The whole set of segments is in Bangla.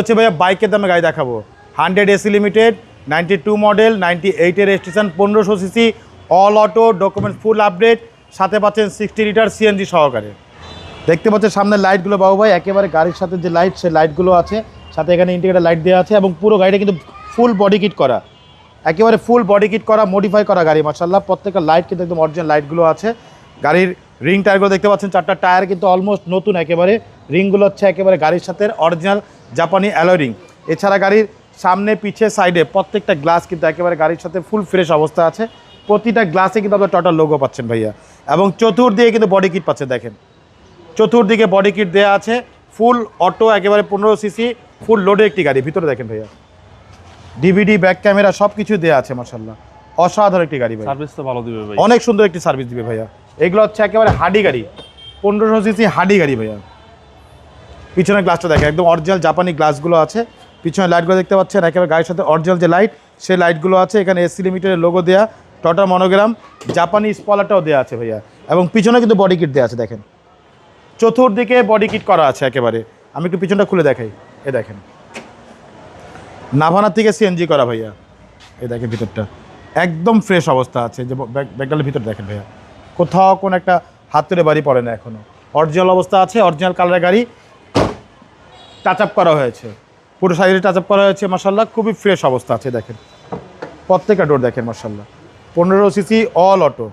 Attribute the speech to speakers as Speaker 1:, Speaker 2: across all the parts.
Speaker 1: হচ্ছে ভাইয়া বাইকের দামে গাড়ি দেখাবো। Hundred AC limited, ninety two model, ninety এইটের রেজিস্ট্রেশন, পনেরোশো CC, all auto document full update, সাথে পাচ্ছেন সিক্সটি লিটার সিএনজি সহকারে। দেখতে পাচ্ছেন সামনের লাইটগুলো বাবু ভাই, একেবারে গাড়ির সাথে যে লাইট সে লাইটগুলো আছে, সাথে এখানে ইন্ডিকেটার লাইট দেওয়া আছে এবং পুরো গাড়িটা কিন্তু ফুল বডি কিট করা। একেবারে ফুল বডি কিট করা মডিফাই করা গাড়ি মার্শাল্লাহ প্রত্যেকটা লাইট কিন্তু একদম অরিজিনাল লাইটগুলো আছে। গাড়ির রিং টায়ারগুলো দেখতে পাচ্ছেন চারটা টায়ার কিন্তু অলমোস্ট নতুন একেবারে। রিংগুলো হচ্ছে একেবারে গাড়ির সাথে অরিজিনাল জাপানি অ্যালয় রিং এছাড়া গাড়ির সামনে পিছে সাইডে প্রত্যেকটা গ্লাস কিন্তু একেবারে গাড়ির সাথে ফুল ফ্রেশ অবস্থা আছে। প্রতিটা গ্লাসে কিন্তু আপনার টটাল লোগো পাচ্ছেন ভাইয়া। এবং চতুর্দিকে কিন্তু বডি কিট পাচ্ছেন দেখেন। চতুর্দিকে বডি কিট দেওয়া আছে ফুল অটো একেবারে পনেরো সিসি ফুল লোডে একটি গাড়ি। ভিতরে দেখেন ভাইয়া। ডিভিডি ব্যাক ক্যামেরা সব কিছু দেওয়া আছে মার্শাল্লাহ অসাধারণ একটি গাড়ি ভাই
Speaker 2: সার্ভিস তো ভালো দিবে ভাই।
Speaker 1: অনেক সুন্দর একটি সার্ভিস দিবে ভাইয়া। এগুলো হচ্ছে একেবারে হাডি গাড়ি। পনেরোশো সিসি হাডি গাড়ি ভাইয়া। পিছনের গ্লাসটা দেখেন, একদম অরিজিনাল জাপানি গ্লাসগুলো আছে। পিছনে লাইটগুলো দেখতে পাচ্ছেন, একেবারে গাড়ির সাথে অরিজিনাল যে লাইট সেই লাইটগুলো আছে। এখানে এসি লিমিটেডের লোগো দেওয়া টটা মনোগ্রাম জাপানি স্পলারটাও দেওয়া আছে ভাইয়া। এবং পিছনে কিন্তু বডি কিট দেওয়া আছে, দেখেন। চতুর্দিকে বডি কিট করা আছে একেবারে। আমি একটু পিছনটা খুলে দেখাই। এ দেখেন। নাভানার থেকে সিএনজি করা ভাইয়া। এ দেখেন ভিতরটা। একদম ফ্রেশ অবস্থা আছে। যে ব্যাগ- ব্যাগডালের ভিতর দেখেন ভাইয়া। কোথাও কোনো একটা হাত তুলে বাড়ি পড়ে না এখনও অরিজিনাল অবস্থা আছে অরিজিনাল কালারের গাড়ি টাচ আপ করা হয়েছে। পুরো সাইডে টাচ আপ করা হয়েছে মার্শাল্লাহ খুবই ফ্রেশ অবস্থা আছে দেখেন। প্রত্যেকটা ডোর দেখেন মার্শাল্লাহ পনেরো সিসি অল অটো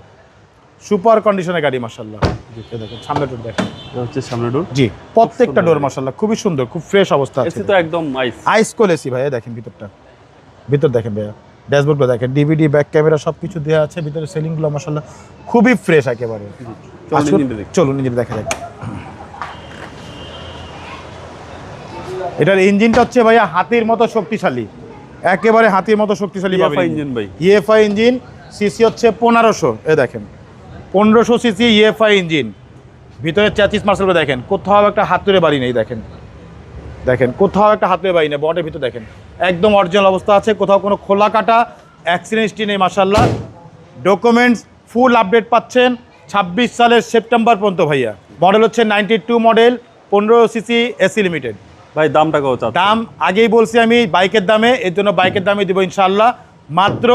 Speaker 1: সুপার কন্ডিশনের গাড়ি মার্শাল্লাহ দেখেন সামনে ডোর দেখেন।
Speaker 2: হচ্ছে সামনে ডোর
Speaker 1: জি প্রত্যেকটা ডোর মার্শাল্লাহ খুবই সুন্দর খুব ফ্রেশ অবস্থা আছে।
Speaker 2: তো একদম আইস
Speaker 1: আইস কোল এসি ভাইয়া দেখেন ভিতরটা। ভিতর দেখেন ভাইয়া। ড্যাশবোর্ডগুলো দেখেন ডিভিডি ব্যাক ক্যামেরা সব কিছু দেওয়া আছে ভিতরে সেলিংগুলো মাসাল্লাহ খুবই ফ্রেশ একেবারে।
Speaker 2: চলুন
Speaker 1: নিজের দেখা। যাক। এটার ইঞ্জিনটা হচ্ছে ভাইয়া হাতির মতো শক্তিশালী। একেবারে হাতির মতো শক্তিশালী
Speaker 2: ইঞ্জিন ভাই।
Speaker 1: ইএফআই ইঞ্জিন সিসি হচ্ছে পনেরোশো এ দেখেন। পনেরোশো সিসি ইএফআই ইঞ্জিন। ভিতরে চ্যাচিস মার্সেলগুলো দেখেন কোথাও একটা হাতুরে বাড়ি নেই দেখেন। দেখেন কোথাও একটা হাতের বাই নেই বটের ভিতর দেখেন। একদম অরিজিনাল অবস্থা আছে কোথাও কোনো খোলা কাটা অ্যাক্সিডেন্ট হিস্ট্রি নেই মাসাল্লাহ ডকুমেন্টস ফুল আপডেট পাচ্ছেন ছাব্বিশ সালের সেপ্টেম্বর পর্যন্ত ভাইয়া। মডেল হচ্ছে নাইনটি টু মডেল পনেরো সিসি এসি লিমিটেড
Speaker 2: ভাই দামটা কত
Speaker 1: দাম আগেই বলছি আমি বাইকের দামে এর জন্য বাইকের দামে দিব ইনশাল্লাহ মাত্র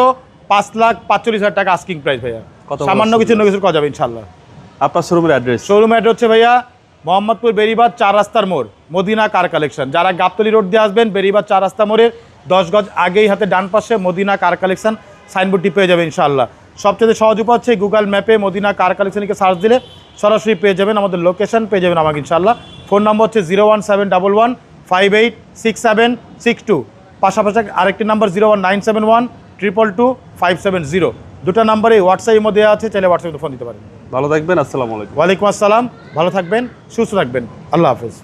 Speaker 1: পাঁচ লাখ পাঁচচল্লিশ হাজার টাকা আস্কিং প্রাইস ভাইয়া।
Speaker 2: কত
Speaker 1: সামান্য কিছু নয় কিছু করা যাবে ইনশাল্লাহ
Speaker 2: আপনার শোরুমের অ্যাড্রেস
Speaker 1: শোরুম অ্যাড হচ্ছে ভাইয়া মোহাম্মদপুর বেরিবাদ চার রাস্তার মোড়, মদিনা কার কালেকশন? যারা গাবতলি রোড দিয়ে আসবেন, বেরিবাদ চার রাস্তা মোড়ের দশ গজ আগেই হাতে ডান পাশে মদিনা কার কালেকশন সাইনবোর্ডটি পেয়ে যাবেন ইনশাআল্লাহ। সবচেয়ে সহজ উপায় হচ্ছে গুগল ম্যাপে মদিনা কার কালেকশনকে সার্চ দিলে সরাসরি পেয়ে যাবেন আমাদের লোকেশন, পেয়ে যাবেন আমাকে ইনশাআল্লাহ। ফোন নম্বর হচ্ছে zero one seven double one five eight six seven six two. পাশাপাশি আরেকটি number zero one nine seven one triple two five seven zero. দুটো নাম্বারে হোয়াটসঅ্যাপের মধ্যে আছে চাইলে হোয়াটসঅ্যাপে ফোন দিতে পারেন।
Speaker 2: ভালো থাকবেন আসসালামু আলাইকুম।
Speaker 1: ওয়ালাইকুম আসসালাম ভালো থাকবেন সুস্থ থাকবেন। আল্লাহ হাফেজ।